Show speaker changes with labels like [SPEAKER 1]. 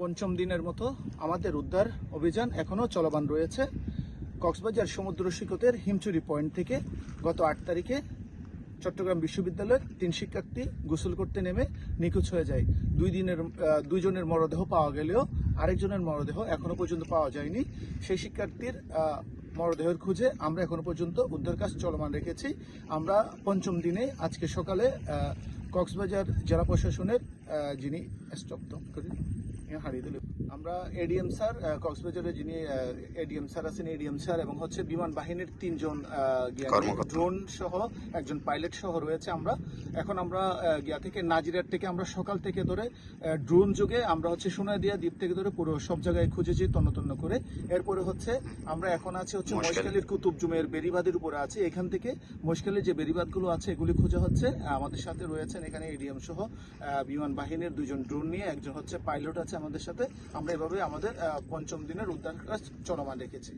[SPEAKER 1] পঞ্চম দিনের মতো আমাদের উদ্ধার অভিযান এখনও চলমান রয়েছে। কক্সবাজার সমুদ্র সৈকতের হিমচুরি পয়েন্ট থেকে গত আট তারিখে চট্টগ্রাম বিশ্ববিদ্যালয়ের তিন শিক্ষার্থী গোসল করতে নেমে নিখোঁজ হয়ে যায়। দুই দিনের দুইজনের মরদেহ পাওয়া গেলেও আরেকজনের মরদেহ এখনও পর্যন্ত পাওয়া যায়নি। সেই শিক্ষার্থীর মরদেহের খুঁজে আমরা এখনও পর্যন্ত উদ্ধার কাজ চলমান রেখেছি। আমরা পঞ্চম দিনে আজকে সকালে কক্সবাজার জেলা প্রশাসনের যিনি স্তব্ধ করি। হারিয়ে দিল। আমরা এডিএম স্যার আহ, কক্সবাজারের যিনি এডিএম স্যার আছেন এডিএম স্যার এবং হচ্ছে বিমান বাহিনীর তিনজন ড্রোন সহ একজন পাইলট সহ রয়েছে আমরা। এখন আমরা গিয়া থেকে নাজিরার থেকে আমরা সকাল থেকে ধরে ড্রোন যুগে আমরা হচ্ছে সোনাদিয়া দ্বীপ থেকে ধরে পুরো সব জায়গায় খুঁজেছি তন্ন তন্ন করে। এরপরে হচ্ছে আমরা এখন আছি হচ্ছে। মহেশখালীর কুতুব জুমের বেরিবাদের উপরে আছে। এখান থেকে মহেশখালীর যে বেরিবাদগুলো আছে এগুলি খোঁজা হচ্ছে। আমাদের সাথে রয়েছেন এখানে এডিএম সহ বিমান বাহিনীর দুজন ড্রোন নিয়ে, একজন হচ্ছে পাইলট আছে আমাদের সাথে। আমরা এভাবে আমাদের পঞ্চম দিনের উদ্ধার কাজ চলমান রেখেছি।